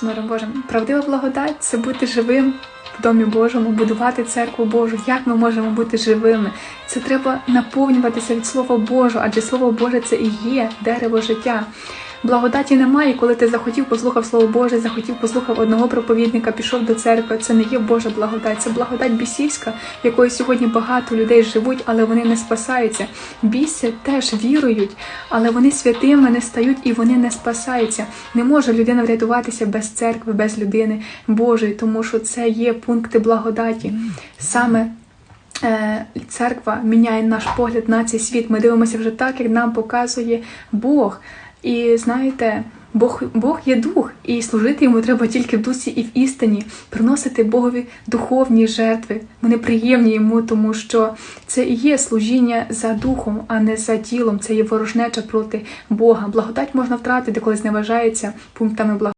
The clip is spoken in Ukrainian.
з миром Божим. Правдива благодать це бути живим в домі Божому, будувати церкву Божу. Як ми можемо бути живими? Це треба наповнюватися від Слова Божого, адже Слово Боже це і є дерево життя. Благодаті немає, коли ти захотів, послухав Слово Боже, захотів, послухав одного проповідника, пішов до церкви. Це не є Божа благодать, це благодать бісівська, якою сьогодні багато людей живуть, але вони не спасаються. Бісі теж вірують, але вони святими не стають і вони не спасаються. Не може людина врятуватися без церкви, без людини Божої, тому що це є пункти благодаті. Саме церква міняє наш погляд на цей світ. Ми дивимося вже так, як нам показує Бог. І знаєте, Бог, Бог є дух, і служити йому треба тільки в дусі і в істині, приносити Богові духовні жертви. Вони приємні йому, тому що це і є служіння за духом, а не за тілом. Це є ворожнеча проти Бога. Благодать можна втратити, коли зневажається пунктами благодати.